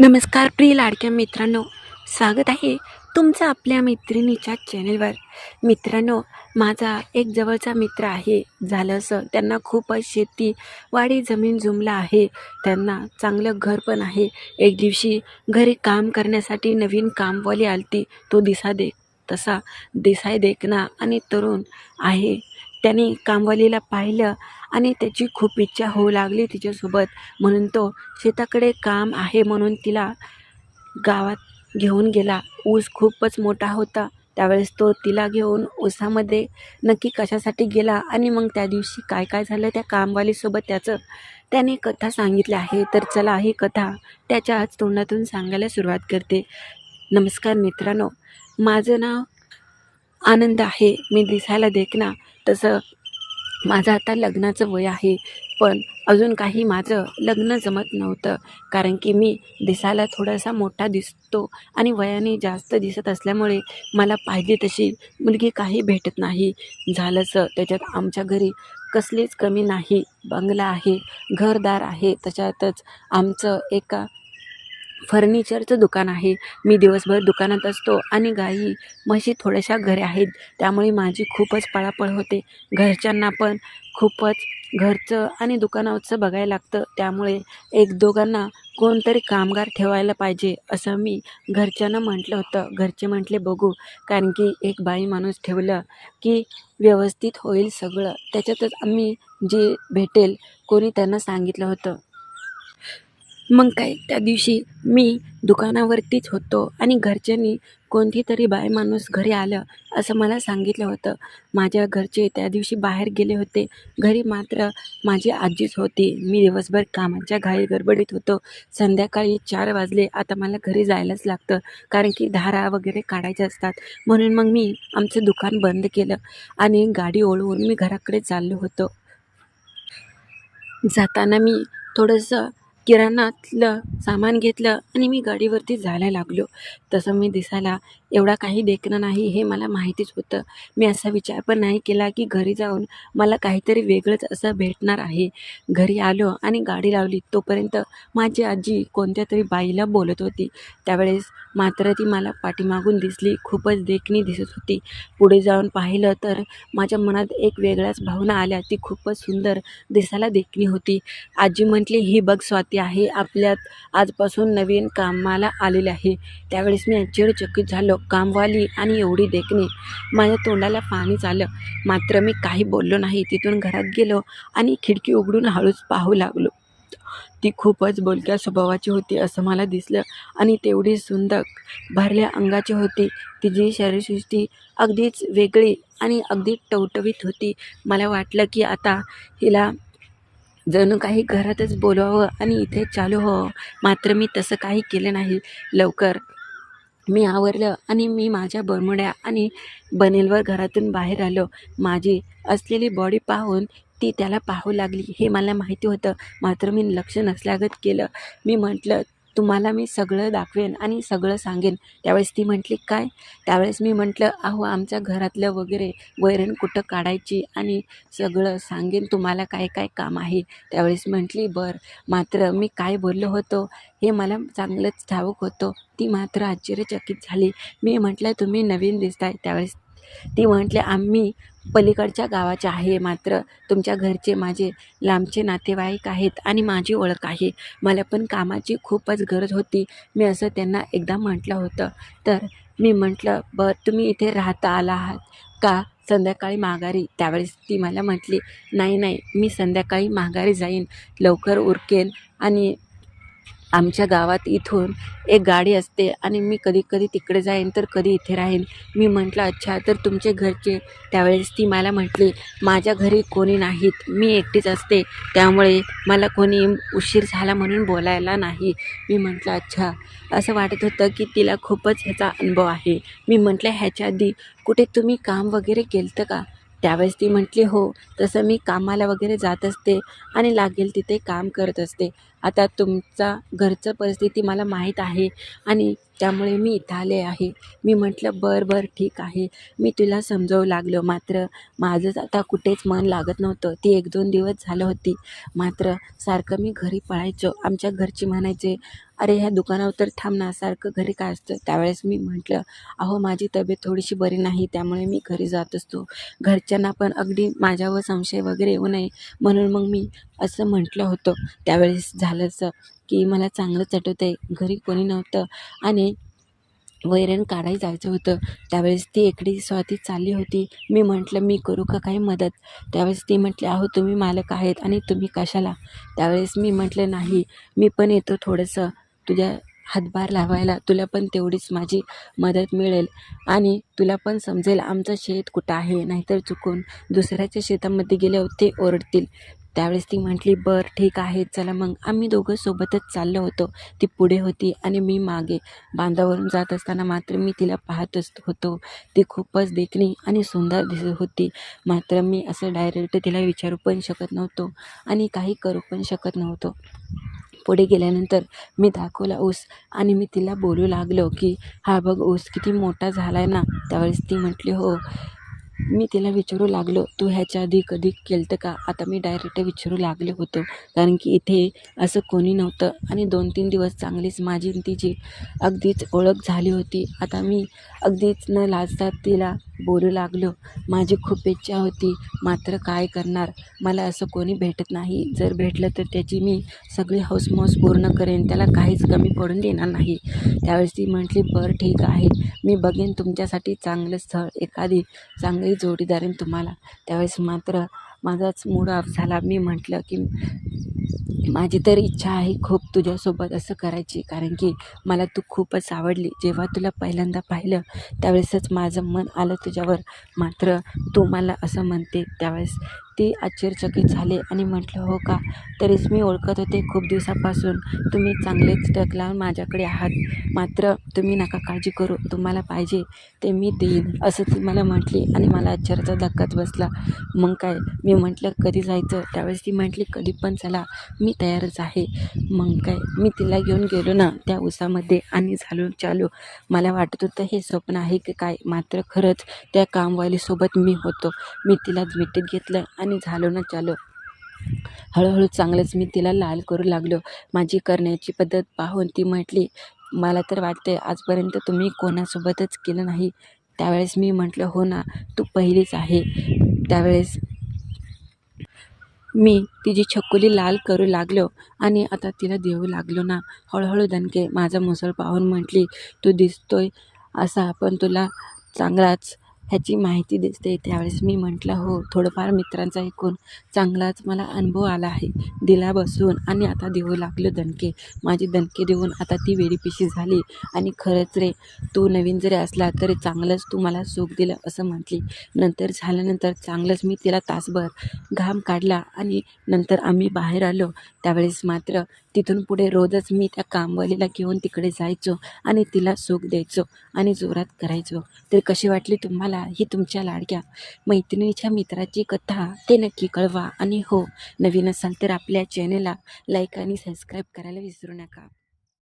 नमस्कार प्रिय लाडक्या मित्रांनो स्वागत आहे तुमचं आपल्या मैत्रिणीच्या चॅनेलवर मित्रांनो माझा एक जवळचा मित्र आहे. झालं असं त्यांना खूपच शेती वाडी जमीन जुमला आहे. त्यांना चांगलं घर पण आहे. एक दिवशी घरी काम करण्यासाठी नवीन कामवाली आलती. तो दिसा दे तसा दिसाय देखना आणि तरुण आहे. त्याने कामवालीला पाहिलं आणि त्याची खूप इच्छा होऊ लागली तिच्यासोबत. म्हणून तो शेताकडे काम आहे म्हणून तिला गावात घेऊन गेला. ऊस खूपच मोठा होता. त्यावेळेस तो तिला घेऊन ऊसामध्ये नक्की कशासाठी गेला आणि मग त्या दिवशी काय काय झालं त्या कामवालीसोबत त्याचं? त्याने कथा सांगितली आहे. तर चला ही कथा त्याच्याच तोंडातून सांगायला सुरुवात करते. नमस्कार मित्रांनो माझं नाव आनंद आहे. मी दिसायला देखना तसं माझं आता लग्नाचं वय आहे. पण अजून काही माझं लग्न जमत नव्हतं. कारण की मी दिसायला थोडासा मोठा दिसतो आणि वयाने जास्त दिसत असल्यामुळे मला पाहिजे तशी मुलगी काही भेटत नाही. झालंसं त्याच्यात आमच्या घरी कसलीच कमी नाही. बंगला आहे घरदार आहे त्याच्यातच आमचं एका फर्निचरचं दुकान आहे. मी दिवसभर दुकानात असतो आणि गाई म्हशी थोड्याशा घरी आहेत. त्यामुळे माझी खूपच पळापळ होते. घरच्यांना पण खूपच घरचं आणि दुकानाचं बघायला लागतं. त्यामुळे एक दोघांना कोणतरी कामगार ठेवायला पाहिजे असं मी घरच्यांना म्हटलं होतं. घरचे म्हटले बघू कारण की एक बाई माणूस ठेवलं की व्यवस्थित होईल सगळं. त्याच्यातच आम्ही जे भेटेल कोणी त्यांना सांगितलं होतं. मग काय? त्या दिवशी मी दुकानावरतीच होतो आणि घरच्यांनी कोणती तरी बाय माणूस घरी आलं असं मला सांगितलं होतं. माझ्या घरचे त्या दिवशी बाहेर गेले होते. घरी मात्र माझी आजीच होती. मी दिवसभर कामाच्या घाई गडबडीत होतो. संध्याकाळी चार वाजले. आता मला घरी जायलाच लागतं. कारण की धारा वगैरे काढायच्या असतात. म्हणून मग मी आमचं दुकान बंद केलं आणि गाडी ओळवून मी घराकडे चाललो होतो. जाताना मी थोडंसं किराणातलं सामान घेतलं आणि मी गाडीवरती जायला लागलो. तसं मी दिसायला एवढा काही देखणं नाही हे मला माहितीच होतं. मी असा विचार पण नाही केला की घरी जाऊन मला काहीतरी वेगळंच असं भेटणार आहे. घरी आलो आणि गाडी लावली. तोपर्यंत माझी आजी कोणत्या तरी बाईला बोलत होती. त्यावेळेस मात्र ती मला पाठीमागून दिसली. खूपच देखणी दिसत होती. पुढे जाऊन पाहिलं तर माझ्या मनात एक वेगळ्याच भावना आल्या. ती खूपच सुंदर दिसायला देखणी होती. आजी म्हटली ही बघ स्वाती आहे. आपल्यात आजपासून नवीन कामाला आलेली आहे. त्यावेळेस मी आश्चर्यचकित झालो. कामवाली आणि एवढी देखणे. माझ्या तोंडाला पाणीच आलं मात्र मी काही बोललो नाही. तिथून घरात गेलो आणि खिडकी उघडून हळूच पाहू लागलो. ती खूपच बोलक्या स्वभावाची होती असं मला दिसलं आणि तेवढी सुंदर भरल्या अंगाची होती. तिची शरीरसृष्टी अगदीच वेगळी आणि अगदी टवटवीत होती. मला वाटलं की आता हिला जणू काही घरातच बोलवावं आणि इथे चालू व्हावं. मात्र मी तसं काही केलं नाही. लवकर मी आवरलं आणि मी माझ्या बरमुड्या आणि बनेलवर घरातून बाहेर आलो. माझी असलेली बॉडी पाहून ती त्याला पाहू लागली. हे मला माहिती होतं. मात्र मी लक्ष नसल्यागत केलं. मी म्हटलं तुम्हाला मी सगळं दाखवेन आणि सगळं सांगेन. त्यावेळेस ती म्हटली काय? त्यावेळेस मी म्हटलं अहो आमच्या घरातलं वगैरे वैरण कुठं काढायची आणि सगळं सांगेन तुम्हाला काय काय काम आहे. त्यावेळेस म्हटली बरं मात्र मी काय बोललो होतो हे मला चांगलंच ठाऊक होतं. ती मात्र आश्चर्यचकित झाली. मी म्हटलं तुम्ही नवीन दिसताय. त्यावेळेस ती म्हटले आम्ही पलीकडच्या गावाचे आहे मात्र तुमच्या घरचे माझे लांबचे नातेवाईक आहेत आणि माझी ओळख आहे. मला पण कामाची खूपच गरज होती. मी असं त्यांना एकदा म्हटलं होतं. तर मी म्हटलं बरं तुम्ही इथे राहता आला आहात का? संध्याकाळी माघारी. त्यावेळेस ती मला म्हटली नाही नाही मी संध्याकाळी माघारी जाईन. लवकर उरकेन आणि आमच्या गावात इथून एक गाडी असते आणि मी कधी कधी तिकडे जाईन तर कधी इथे राहीन. मी म्हटलं अच्छा तर तुमचे घरचे त्यावेळेस ती मला म्हटली माझ्या घरी कोणी नाहीत मी एकटीच असते त्यामुळे मला कोणी उशीर झाला म्हणून बोलायला नाही. मी म्हटलं अच्छा. असं वाटत होतं की तिला खूपच ह्याचा अनुभव आहे. मी म्हटलं ह्याच्या आधी कुठे तुम्ही काम वगैरे केलं का? त्यावेळेस ती म्हटली हो तसं मी कामाला वगैरे जात असते आणि लागेल तिथे काम करत असते. आता तुमचा घरचं परिस्थिती मला माहीत आहे आणि त्यामुळे मी इथं आले आहे. मी म्हटलं बरं बरं ठीक आहे. मी तुला समजावू लागलो. मात्र माझंच आता कुठेच मन लागत नव्हतं. ती एक दोन दिवस झालं होती. मात्र सारखं मी घरी पळायचो. आमच्या घरची म्हणायचे अरे ह्या दुकानावर तर थांब ना सारखं घरी काय असतं? त्यावेळेस मी म्हटलं अहो माझी तब्येत थोडीशी बरी नाही त्यामुळे मी घरी जात असतो. घरच्यांना पण अगदी माझ्यावर संशय वगैरे येऊ नये. म्हणून मग मी असं म्हटलं होतं. त्यावेळेस झालं असं की मला चांगलंच चटवतं आहे घरी कोणी नव्हतं आणि वैरण काढायला जायचं होतं. त्यावेळेस ती एकडी स्वाती चालली होती. मी म्हटलं मी करू का काही मदत? त्यावेळेस ती म्हटली अहो तुम्ही मालक आहेत आणि तुम्ही कशाला? त्यावेळेस मी म्हटलं नाही मी पण येतो थोडंसं. तुझ्या हातभार लावायला तुला पण तेवढीच माझी मदत मिळेल. आणि तुला पण समजेल आमचं शेत कुठं आहे नाहीतर चुकून दुसऱ्याच्या शेतामध्ये गेल्यावर ते ओरडतील. त्यावेळेस ती म्हटली बरं ठीक आहे चला मग. आम्ही दोघं सोबतच चाललो होतो. ती पुढे होती आणि मी मागे. बांधावरून जात असताना मात्र मी तिला पाहतच होतो. ती खूपच देखणी आणि सुंदर दिसत होती. मात्र मी असं डायरेक्ट तिला विचारू पण शकत नव्हतो आणि काही करू पण शकत नव्हतो. पुढे गेल्यानंतर मी दाखवला ऊस आणि मी तिला बोलू लागलो की हा बघ ऊस किती मोठा झाला आहे ना. त्यावेळेस ती म्हटली हो. मी तिला विचारू लागलो तू ह्याच्या आधी कधी केलं का? आता मी डायरेक्ट विचारू लागले होतो कारण की इथे असं कोणी नव्हतं आणि दोन तीन दिवस चांगलीच माझी तिची अगदीच ओळख झाली होती. आता मी अगदीच न लाजता तिला बोलू लागलो माझी खूप इच्छा होती मात्र काय करणार? मला असं कोणी भेटत नाही. जर भेटलं तर त्याची मी सगळी हौसमौस पूर्ण करेन त्याला काहीच कमी पडून देणार नाही. त्यावेळेस ती म्हटली बरं ठीक आहे. मी बघेन तुमच्यासाठी चांगलं स्थळ एखादी चांगली जोडीदारीन तुम्हाला. त्यावेळेस मात्र माझाच मूड ऑफ झाला. मी म्हटलं की माझी तर इच्छा आहे खूप तुझ्यासोबत असं करायची. कारण की मला तू खूपच आवडली. जेव्हा तुला पहिल्यांदा पाहिलं त्यावेळेसच माझं मन आलं तुझ्यावर. मात्र तू मला असं म्हणते त्यावेळेस ती आश्चर्यचकित झाले आणि म्हटलं हो का? तरीच मी ओळखत होते खूप दिवसापासून. तुम्ही चांगलेच टक लावून माझ्याकडे आहात. मात्र तुम्ही नका काळजी करू. तुम्हाला पाहिजे ते मी देईन असं ती मला म्हटली आणि मला आश्चर्याचा धक्काच बसला. मग काय? मी म्हटलं कधी जायचं? त्यावेळेस ती म्हटली कधी पण चला. मी तयारच आहे. मग काय? मी तिला घेऊन गेलो ना त्या उसामध्ये आणि झालो चालू. मला वाटत होतं हे स्वप्न आहे की काय? मात्र खरंच त्या कामवालीसोबत मी होतो. मी तिला भेटीत घेतलं आणि झालो ना चालू. हळूहळू चांगलंच मी तिला लाल करू लागलो. माझी करण्याची पद्धत पाहून ती म्हटली मला तर वाटते आजपर्यंत तुम्ही कोणासोबतच केलं नाही. त्यावेळेस मी म्हटलं हो ना तू पहिलीच आहे. त्यावेळेस मी तिची छकुली लाल करू लागलो आणि आता तिला देऊ लागलो ना. हळूहळू दणके माझा मुसळ पाहून म्हटली तू दिसतोय असा पण तुला चांगलाच ह्याची माहिती दिसते. त्यावेळेस मी म्हटलं हो थोडंफार मित्रांचा ऐकून चांगलाच मला अनुभव आला आहे. दिला बसून आणि आता देऊ लागलो दणके. माझी दणके देऊन आता ती वेडीपिशी झाली. आणि खरंच रे तू नवीन जरी असला तरी चांगलंच तू मला सुख दिलं असं म्हटली. नंतर झाल्यानंतर चांगलंच मी तिला तासभर घाम काढला आणि नंतर आम्ही बाहेर आलो. त्यावेळेस मात्र तिथून पुढे रोजच मी त्या कामवालीला घेऊन तिकडे जायचो आणि तिला सुख द्यायचो आणि जोरात करायचो. तर कशी वाटली तुम्हाला ही तुमच्या लाडक्या मैत्रिणीच्या मित्राची कथा? ते नक्की कळवा. आणि हो नवीन असाल तर आपल्या चॅनलला लाईक आणि सबस्क्राईब करायला विसरू नका.